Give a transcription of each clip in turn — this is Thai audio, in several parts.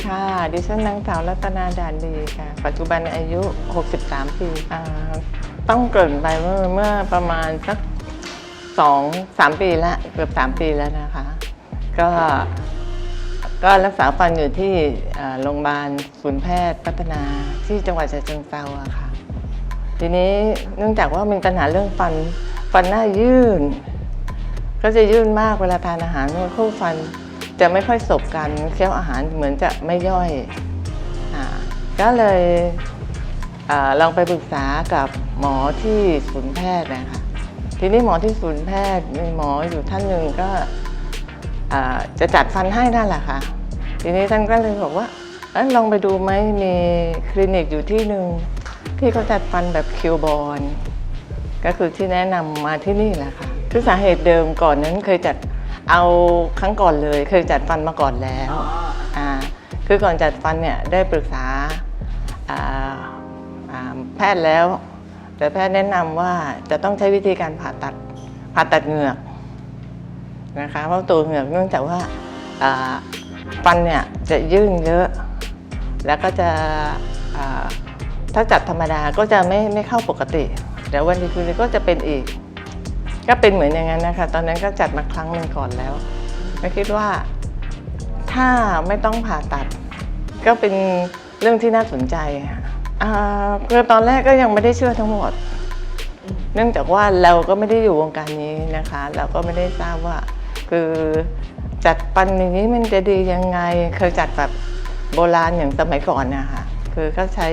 ดีค่ะ ดิฉันนางสาวรัตนาด่านดีค่ะ ปัจจุบันอายุ 63 ปีต้องเกริ่นไปเมื่อเมื่อประมาณสักสองสามปีละเกือบสามปีแล้วนะคะ ก็ก็รักษาฟันอยู่ที่โรงพยาบาลศูนย์แพทย์พัฒนาที่จังหวัดฉะเชิงเทราอะค่ะ ทีนี้เนื่องจากว่ามีปัญหาเรื่องฟันฟันหน้ายื่น ก็จะยื่นมากเวลาทานอาหารคู่ฟัน จะไม่ค่อยสบกันเคี้ยวอาหารเหมือนจะไม่ย่อยอก็เลยอลองไปปรึกษากับหมอที่ศูนย์แพทย์นะคะทีนี้หมอที่ศูนย์แพทย์มีหมออยู่ท่านหนึ่งก็จะจัดฟันให้นั่นแหละค่ะ ทีนี้ท่านก็เลยบอกว่าอลองไปดูไหมมีคลินิกอยู่ที่หนึ่งที่เขาจัดฟันแบบคิวบอลก็คือที่แนะนำมาที่นี่แหละค่ะคือสาเหตุเดิมก่อนนั้นเคยจัด เอาครั้งก่อนเลยเคยจัดฟันมาก่อนแล้วอ่าคือก่อนจัดฟันเนี่ยได้ปรึกษาอ่าอ่าแพทย์แล้ว แต่แพทย์แนะนำว่าจะต้องใช้วิธีการผ่าตัดผ่าตัดเหงือกนะคะเพราะตัวเหงือกเนื่องจากว่าอ่าฟันเนี่ยจะยื่นเยอะ แล้วก็จะอ่าถ้าจัดธรรมดาก็จะไม่ไม่เข้าปกติ เดี๋ยววันดีคืนดีก็จะเป็นอีก ก็เป็นเหมือนอย่างนั้นนะคะ ตอนนั้นก็จัดมาครั้งหนึ่งก่อนแล้วไม่คิดว่าถ้าไม่ต้องผ่าตัด ก็เป็นเรื่องที่น่าสนใจค่ะคือตอนแรกก็ยังไม่ได้เชื่อทั้งหมด เนื่องจากว่าเราก็ไม่ได้อยู่วงการนี้นะคะ เราก็ไม่ได้ทราบว่า คือจัดปันอย่างนี้มันจะดียังไง เคยจัดแบบโบราณอย่างสมัยก่อนนะคะคือเขาใช้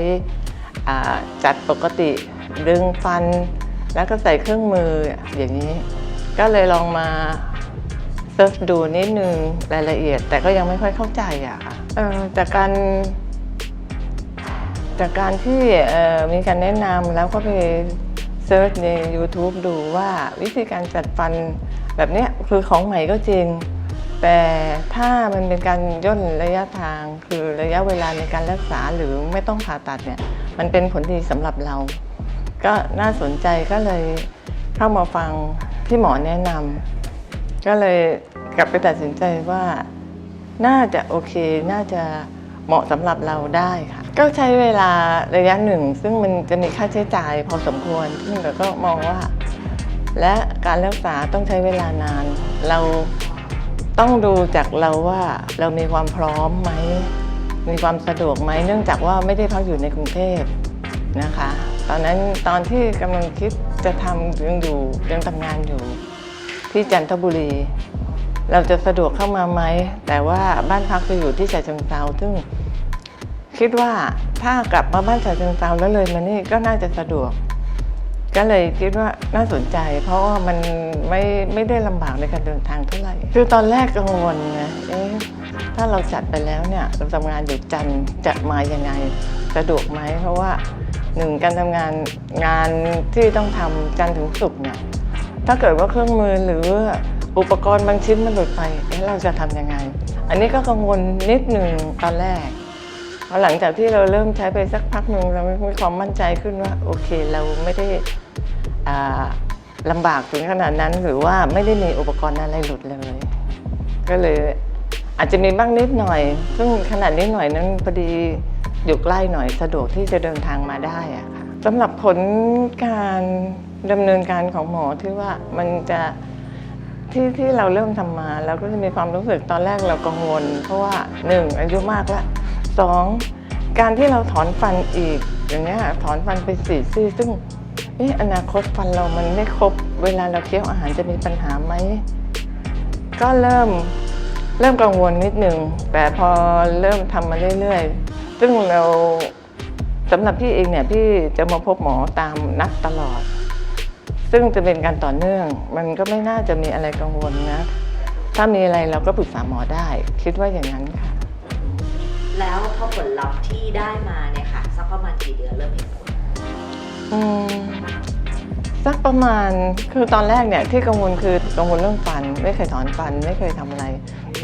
จัดปกติดึงฟัน แล้วก็ใส่เครื่องมืออย่างนี้ ก็เลยลองมาเซิร์ชดูนิดนึงรายละเอียด แต่ก็ยังไม่ค่อยเข้าใจอะค่ะเอ่อจากการ จากการที่มีการแนะนำแล้วก็ไปเซิร์ชใน YouTube ดูว่าวิธีการจัดฟันแบบนี้คือของใหม่ก็จริง แต่ถ้ามันเป็นการย่นระยะทางคือระยะเวลาในการรักษาหรือไม่ต้องผ่าตัดเนี่ย มันเป็นผลดีสำหรับเรา ก็น่าสนใจก็เลยเข้ามาฟังที่หมอแนะนำก็เลยกลับไปตัดสินใจว่า น่าจะโอเค น่าจะเหมาะสำหรับเราได้ค่ะ ก็ใช้เวลาระยะหนึ่ง ซึ่งมันจะมีค่าใช้จ่ายพอสมควรซึ่งเราก็มองว่า และการรักษาต้องใช้เวลานาน เราต้องดูจากเราว่าเรามีความพร้อมไหมมีความสะดวกไหมเนื่องจากว่าไม่ได้พักอยู่ในกรุงเทพนะคะ ตอนนั้นตอนที่กำลังคิดจะทำยังอยู่ยังทำงานอยู่ ที่จันทบุรี เราจะสะดวกเข้ามาไหม แต่ว่าบ้านพักจะอยู่ที่ฉะเชิงเทราซึ่งคิดว่าถ้ากลับมาบ้านฉะเชิงเทราแล้วเลยมานี่ก็น่าจะสะดวก ก็เลยคิดว่าน่าสนใจ เพราะว่ามันไม่ไม่ได้ลำบากในการเดินทางเท่าไหร่ คือตอนแรกกังวลนะเอ๊ะถ้าเราจัดไปแล้วเนี่ยเราทำงานอยู่จันจะมายังไงสะดวกไหมเพราะว่า หนึ่งการทำงานงานที่ต้องทำจันทร์ถึงศุกร์เนี่ยถ้าเกิดว่าเครื่องมือหรืออุปกรณ์บางชิ้นมันหลุดไปเราจะทำยังไง อันนี้ก็กังวลนิดหนึ่งตอนแรกพอหลังจากที่เราเริ่มใช้ไปสักพักหนึ่งเรามีความมั่นใจขึ้นว่าโอเคเราไม่ได้อ่าลำบากถึงขนาดนั้น หรือว่าไม่ได้มีอุปกรณ์อะไรหลุดเลย ก็เลยอาจจะมีบ้างนิดหน่อย ซึ่งขนาดนิดหน่อยนั้นพอดี อยู่ใกล้หน่อยสะดวกที่จะเดินทางมาได้อะค่ะสำหรับผลการดำเนินการของหมอที่ว่ามันจะที่ที่เราเริ่มทำมาเราก็จะมีความรู้สึกตอนแรกเรากังวล เพราะว่าหนึ่งอายุมากแล้วสองการที่เราถอนฟันอีกอย่างเงี้ยถอนฟันไปสี่ซี่ ซึ่งเอ๊ะอนาคตฟันเรามันไม่ครบ เวลาเราเคี้ยวอาหารจะมีปัญหาไหม ก็เริ่มเริ่มกังวลนิดนึงแต่พอเริ่มทำมาเรื่อยๆ ซึ่งเราสำหรับพี่เองเนี่ยพี่จะมาพบหมอตามนัดตลอด ซึ่งจะเป็นการต่อเนื่อง มันก็ไม่น่าจะมีอะไรกังวลนะ ถ้ามีอะไรเราก็ปรึกษาหมอได้ คิดว่าอย่างนั้นค่ะ แล้วพอผลลัพธ์ที่ได้มาเนี่ยค่ะสักประมาณกี่เดือนเริ่มเห็นผลอืมสักประมาณคือตอนแรกเนี่ยที่กังวลคือกังวลเรื่องฟัน ไม่เคยถอนฟันไม่เคยทำอะไร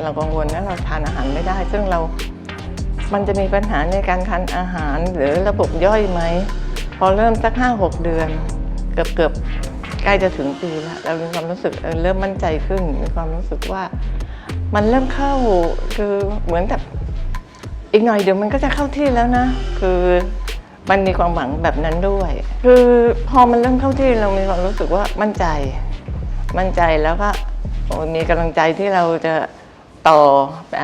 เรากังวลนะเราทานอาหารไม่ได้ ซึ่งเรา มันจะมีปัญหาในการทานอาหารหรือระบบย่อยไหม พอเริ่มสักห้าหกเดือน เกือบเกือบใกล้จะถึงปีแล้วเรามีความรู้สึกเเริ่มมั่นใจขึ้นมีความรู้สึกว่า มันเริ่มเข้าคือเหมือนกับอีกหน่อยเดี๋ยวมันก็จะเข้าที่แล้วนะ คือมันมีความหวังแบบนั้นด้วย คือพอมันเริ่มเข้าที่เรามีความรู้สึกว่ามั่นใจ มั่นใจแล้วก็มีกำลังใจที่เราจะ ต่ออ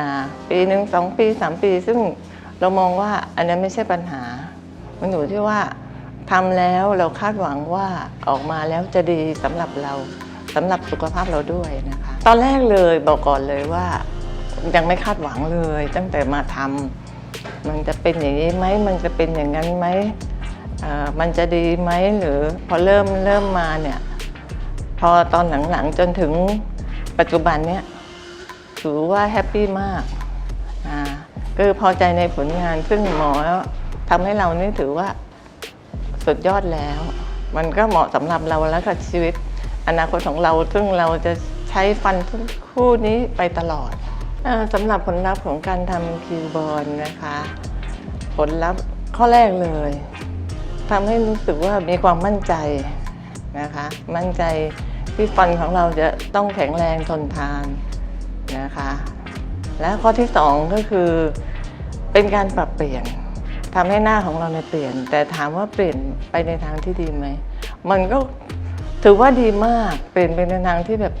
ปีหนึ่งสองปีสามปี ซึ่งเรามองว่าอันนั้นไม่ใช่ปัญหา มันอยู่ที่ว่าทำแล้วเราคาดหวังว่าออกมาแล้วจะดีสำหรับเราสำหรับสุขภาพเราด้วยนะคะ ตอนแรกเลยบอกก่อนเลยว่า ยังไม่คาดหวังเลย ตั้งแต่มาทำมันจะเป็นอย่างนี้ไหมมันจะเป็นอย่างนั้นไหมมันจะดีไหมหรือพอเริ่มเริ่มมาเนี่ย พอตอนหลังๆจนถึงปัจจุบันเนี่ย ถือว่าแฮปปี้มากอ่าคือพอใจในผลงานซึ่งหมอทำให้เรานี่ถือว่าสุดยอดแล้ว มันก็เหมาะสำหรับเราแล้วกับชีวิต อนาคตของเราซึ่งเราจะใช้ฟันคู่นี้ไปตลอดอาสำหรับผลลัพธ์ของการทำคิวบอลนะคะ ผลลัพธ์ข้อแรกเลยทำให้รู้สึกว่ามีความมั่นใจนะคะ มั่นใจที่ฟันของเราจะต้องแข็งแรงทนทาน นะคะ และข้อที่สองก็คือ เป็นการปรับเปลี่ยนทำให้หน้าของเราเนี่ยเปลี่ยน แต่ถามว่าเปลี่ยนไปในทางที่ดีไหมมันก็ถือว่าดีมากเปลี่ยนไปในทางที่แบบ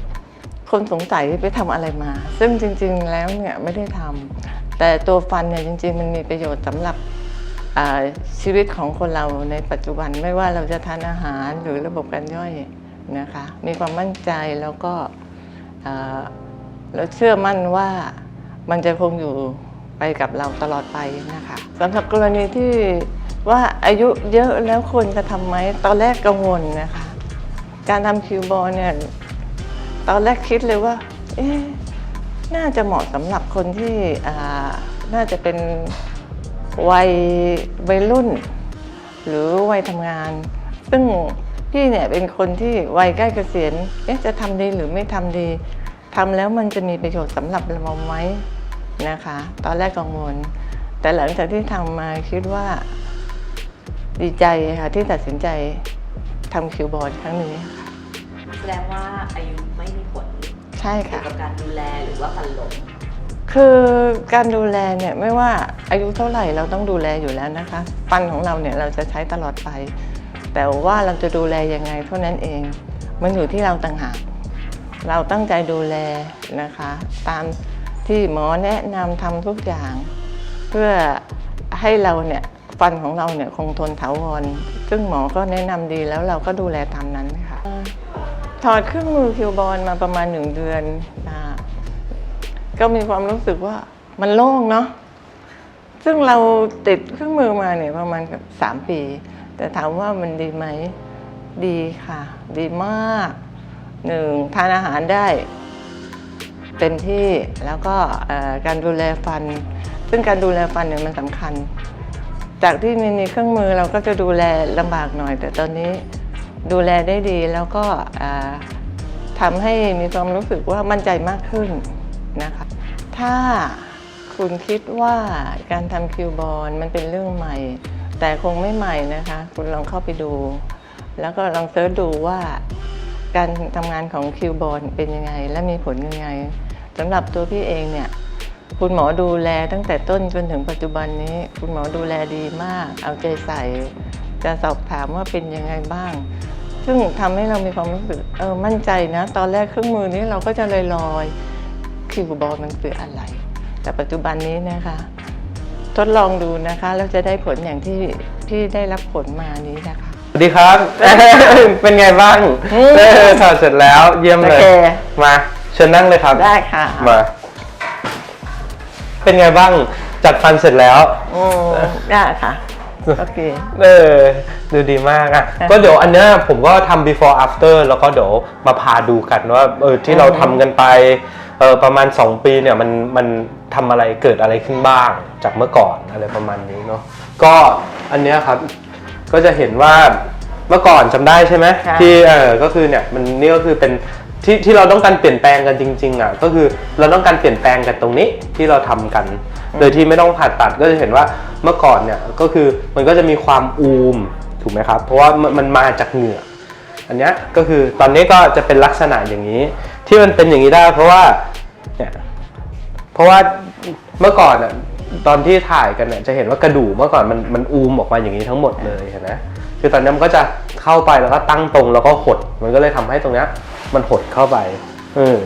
คนสงสัยไปทำอะไรมา ซึ่งจริง ๆ แล้วเนี่ยไม่ได้ทำแต่ตัวฟันเนี่ยจริง ๆ มันมีประโยชน์สำหรับชีวิตของคนเราในปัจจุบันไม่ว่าเราจะทานอาหารหรือระบบการย่อยนะคะ มีความมั่นใจแล้วก็ แล้วเชื่อมั่นว่ามันจะคงอยู่ไปกับเราตลอดไปนะคะสำหรับกรณีที่ว่าอายุเยอะแล้วควรจะทำไหมตอนแรกกังวลนะคะ การทำคิวบอลเนี่ยตอนแรกคิดเลยว่า เอ๊ะน่าจะเหมาะสำหรับคนที่อ่าน่าจะเป็นวัยวัยรุ่น หรือวัยทำงาน ซึ่งพี่เนี่ยเป็นคนที่วัยใกล้เกษียณเอ๊ะจะทำดีหรือไม่ทำดี ทำแล้วมันจะมีประโยชน์สำหรับเราไหมนะคะ ตอนแรกกังวล แต่หลังจากที่ทำมาคิดว่า ดีใจค่ะที่ตัดสินใจทำคิวบอร์ดครั้งนี้ค่ะแสดงว่าอายุไม่มีผลใช่เกี่ยค่ะ วกับการดูแลหรือว่าฟันหลงคือการดูแลเนี่ยไม่ว่าอายุเท่าไหร่เราต้องดูแลอยู่แล้วนะคะ ฟันของเราเนี่ยเราจะใช้ตลอดไป แต่ว่าเราจะดูแลยังไงเท่านั้นเอง มันอยู่ที่เราต่างหาก เราตั้งใจดูแลนะคะ ตามที่หมอแนะนำทำทุกอย่าง เพื่อให้เราเนี่ยฟันของเราเนี่ยคงทนถาวร ซึ่งหมอก็แนะนำดีแล้วเราก็ดูแลตามนั้นค่ะ ถอดเครื่องมือคิวบอลมาประมาณหนึ่งเดือน ก็มีความรู้สึกว่ามันโล่งเนาะ ซึ่งเราติดเครื่องมือมาเนี่ยประมาณกับสามปี แต่ถามว่ามันดีไหม ดีค่ะ ดีมาก หนึ่งทานอาหารได้เต็มที่แล้วก็การดูแลฟัน ซึ่งการดูแลฟันเนี่ยมันสำคัญ จากที่มีเครื่องมือเราก็จะดูแลลำบากหน่อย แต่ตอนนี้ดูแลได้ดีแล้วก็ทำให้มีความรู้สึกว่ามั่นใจมากขึ้นนะคะ ถ้าคุณคิดว่าการทำคิวบอลมันเป็นเรื่องใหม่ แต่คงไม่ใหม่นะคะ คุณลองเข้าไปดู แล้วก็ลองเสิร์ชดูว่า การทำงานของคิวบอลเป็นยังไง และมีผลยังไงสำหรับตัวพี่เองเนี่ยคุณหมอดูแลตั้งแต่ต้นจนถึงปัจจุบันนี้ คุณหมอดูแลดีมาก เอาใจใส่ จะสอบถามว่าเป็นยังไงบ้าง ซึ่งทำให้เรามีความรู้สึกเออมั่นใจนะ ตอนแรกเครื่องมือนี้เราก็จะลอยลอยคิวบอลมันคืออะไร แต่ปัจจุบันนี้นะคะ ทดลองดูนะคะ แล้วจะได้ผลอย่างที่ที่ได้รับผลมานี้นะคะ สวัสดีครับ เป็นไงบ้างอืม เออถอดเสร็จแล้วเยี่ยมเลยโอเค มาเชิญนั่งเลยครับ ได้ค่ะมา เป็นไงบ้าง จัดฟันเสร็จแล้ว อืมได้ค่ะ โอเค เออ ดูดีมากอะ ก็เดี๋ยวอันเนี้ยผมก็ทำ before after แล้วก็เดี๋ยวมาพาดูกันว่า เออที่เราทำกันไป เออประมาณ 2 ปีเนี่ยมันมันทำอะไรเกิดอะไรขึ้นบ้างจากเมื่อก่อนอะไรประมาณนี้เนาะ ก็อันเนี้ยครับ ก็จะเห็นว่าเมื่อก่อนจำได้ใช่ไหมค่ะ ที่เออก็คือเนี่ยมันนี่ก็คือเป็นที่ที่เราต้องการเปลี่ยนแปลงกันจริงๆอะก็คือเราต้องการเปลี่ยนแปลงกันตรงนี้ที่เราทำกัน โดยที่ไม่ต้องผ่าตัดก็จะเห็นว่าเมื่อก่อนเนี่ยก็คือมันก็จะมีความอูมถูกไหมครับ เพราะว่ามันมันมาจากเหงื่อ อันเนี้ยก็คือตอนนี้ก็จะเป็นลักษณะอย่างนี้ ที่มันเป็นอย่างนี้ได้เพราะว่าเนี่ยเพราะว่าเมื่อก่อนอะ ตอนที่ถ่ายกันเนี่ยจะเห็นว่ากระดูกเมื่อก่อนมันมันอูมออกมาอย่างนี้ทั้งหมดเลยเห็นไหมคือตอนนี้มันก็จะเข้าไปแล้วก็ตั้งตรงแล้วก็หด มันก็เลยทำให้ตรงนี้มันหดเข้าไปเออ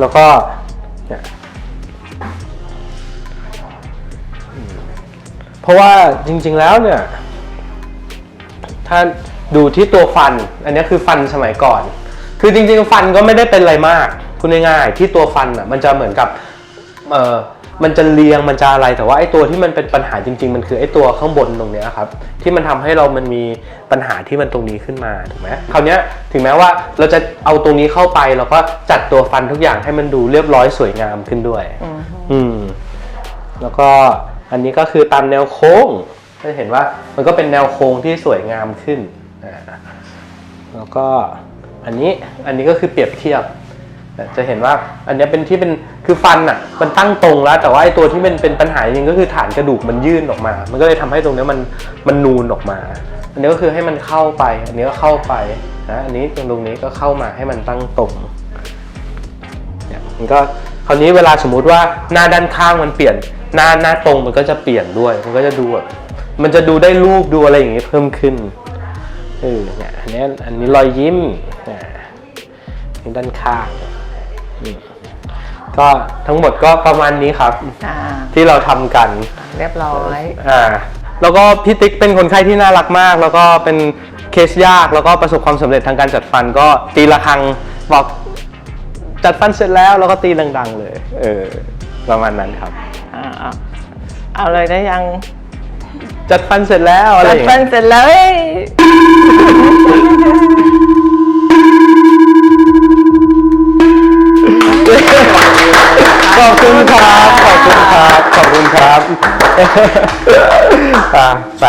แล้วก็เนี่ยเพราะว่าจริง ๆแล้วเนี่ยถ้าดูที่ตัวฟัน อันนี้คือฟันสมัยก่อน คือจริง ๆ ฟันก็ไม่ได้เป็นอะไรมากพูดง่ายๆที่ตัวฟันอะมันจะเหมือนกับเออ มันจะเลียงมันจะอะไรแต่ว่าไอ้ตัวที่มันเป็นปัญหาจริง ๆ มันคือไอ้ตัวข้างบนตรงเนี้ยครับที่มันทำให้เรามันมีปัญหาที่มันตรงนี้ขึ้นมาถูกไหมคราวเนี้ยถึงแม้ว่าเราจะเอาตรงนี้เข้าไปเราก็จัดตัวฟันทุกอย่างให้มันดูเรียบร้อยสวยงามขึ้นด้วย อืมอืมแล้วก็อันนี้ก็คือตามแนวโค้งจะเห็นว่ามันก็เป็นแนวโค้งที่สวยงามขึ้นอ่าแล้วก็อันนี้อันนี้ก็คือเปรียบเทียบ จะเห็นว่าอันนี้เป็นที่เป็นคือฟันอะมันตั้งตรงแล้ว แต่ว่าไอ้ตัวที่มันเป็นปัญหาจริงก็คือฐานกระดูกมันยื่นออกมา มันก็เลยทำให้ตรงนี้มันมันนูนออกมา อันนี้ก็คือให้มันเข้าไป อันนี้ก็เข้าไปนะอันนี้ตรงตรงนี้ก็เข้ามาให้มันตั้งตรงเนี่ยมันก็คราวนี้เวลาสมมุติว่าหน้าด้านข้างมันเปลี่ยนหน้าหน้าตรงมันก็จะเปลี่ยนด้วย มันก็จะดูแบบมันจะดูได้รูปดูอะไรอย่างงี้เพิ่มขึ้นเออเนี่ยอันนี้อันนี้รอยยิ้มอ่านี่ด้านข้าง นี่ก็ทั้งหมดก็ประมาณนี้ครับ อ่าที่เราทำกัน เรียบร้อย อ่าแล้วก็พี่ติ๊กเป็นคนไข้ที่น่ารักมาก แล้วก็เป็นเคสยากแล้วก็ประสบความสำเร็จทางการจัดฟัน ก็ตีละครังบอกจัดฟันเสร็จแล้วแล้วก็ตีดัง ๆ เลยเออประมาณนั้นครับ อ่าเอาเอาเลยได้ยังจัดฟันเสร็จแล้วอะไรจัอดย่างฟัเงี้นยเสร็จแล้วเอ้ย อะไป